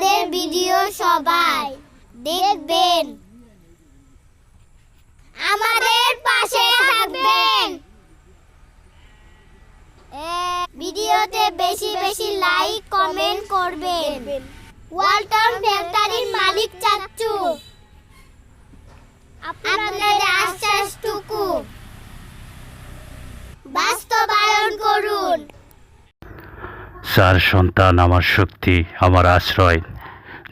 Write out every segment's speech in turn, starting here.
আমাদের ভিডিও সবাই দেখবেন। আমাদের পাশে থাকবেন। ভিডিওতে বেশি বেশি লাইক কমেন্ট করবেন। ওয়ালটন চার সন্তান আমার শক্তি আমার আশ্রয়।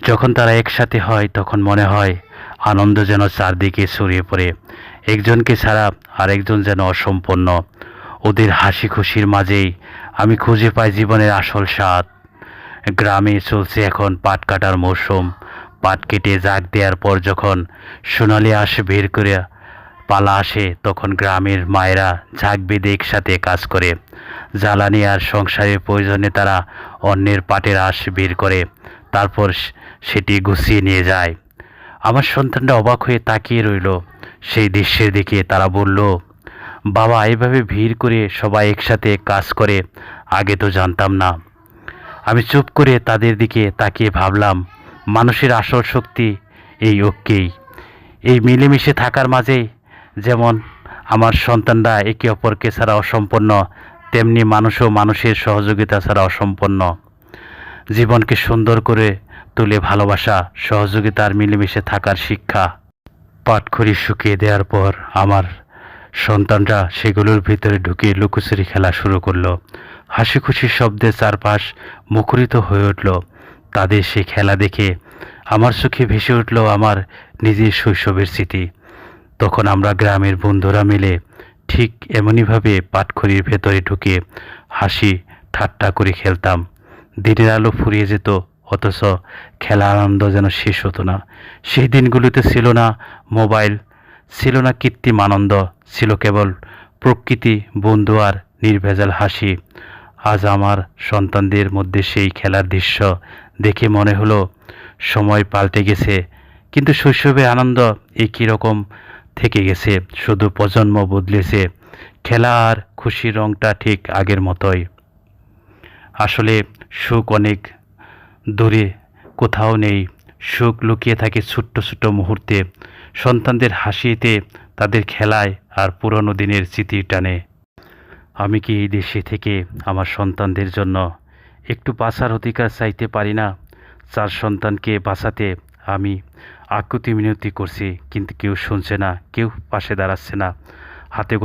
যখন তারা একসাথে হয়, তখন মনে হয় আনন্দ যেন চারদিকে ছড়িয়ে পড়ে। একজনকে ছাড়া আরেকজন যেন অসম্পন্ন ওদের হাসি খুশির মাঝেই আমি খুঁজে পাই জীবনের আসল স্বাদ। গ্রামে চলছে এখন পাট কাটার মৌসুম। পাট কেটে জাগ দেওয়ার পর যখন সোনালি আসে বের করে পালা আসে, তখন গ্রামের মায়েরা ঝাঁক বেঁধে একসাথে কাজ করে। জ্বালানি আর সংসারের প্রয়োজনে তারা অন্যের পাটের আঁশ বের করে, তারপর সেটি গুছিয়ে নিয়ে যায়। আমার সন্তানটা অবাক হয়ে তাকিয়ে রইল। সেই দৃশ্যের দিকে তারা বলল, বাবা, এভাবে ভিড় করে সবাই একসাথে কাজ করে, আগে তো জানতাম না। আমি চুপ করে তাদের দিকে তাকিয়ে ভাবলাম, মানুষের আসল শক্তি এই ঐক্যেই। এই মিলেমিশে থাকার মাঝেই যেমন আমার সন্তানরা একে অপরকে ছাড়া অসম্পন্ন তেমনি মানুষও মানুষের সহযোগিতা ছাড়া অসম্পন্ন জীবনকে সুন্দর করে তুলে ভালোবাসা সহযোগিতার মিলেমিশে থাকার শিক্ষা। পাটখড়ি শুকিয়ে দেওয়ার পর আমার সন্তানরা সেগুলোর ভিতরে ঢুকে লুকোচুরি খেলা শুরু করল। হাসি খুশি শব্দে চারপাশ মুখরিত হয়ে উঠল। তাদের সেই খেলা দেখে আমার চোখে ভেসে উঠল আমার নিজের শৈশবের স্মৃতি। তখন আমরা গ্রামের বন্ধুরা মিলে ঠিক এমনইভাবে পাটখড়ির ভেতরে ঢুকে হাসি ঠাট্টা করে খেলতাম। দিনের আলো ফুরিয়ে যেত, অথচ খেলা আনন্দ যেন শেষ হতো না। সেই দিনগুলোতে ছিল না মোবাইল, ছিল না কৃত্রিম আনন্দ, ছিল কেবল প্রকৃতি, বন্ধু আর নির্ভেজাল হাসি। আজ আমার সন্তানদের মধ্যে সেই খেলার দৃশ্য দেখে মনে হলো, সময় পাল্টে গেছে, কিন্তু শৈশবে আনন্দ একই রকম থেকে গেছে, শুধু প্রজন্ম বদলেছে। খেলা আর খুশির রংটা ঠিক আগের মতোই। আসলে সুখ অনেক দূরে কোথাও নেই। সুখ লুকিয়ে থাকে ছোট্ট ছোট্ট মুহূর্তে। সন্তানদের হাসিতে তাদের খেলায় আর পুরনো দিনের স্মৃতির টানে। আমি কি এই দেশে থেকে আমার সন্তানদের জন্য একটু বাঁচার অধিকার চাইতে পারি না? চার সন্তানকে বাঁচাতে আমি আকুতি মিনতি করছি কিন্তু কেউ শুনছে না কেউ পাশে দাঁড়াচ্ছে না। হাতে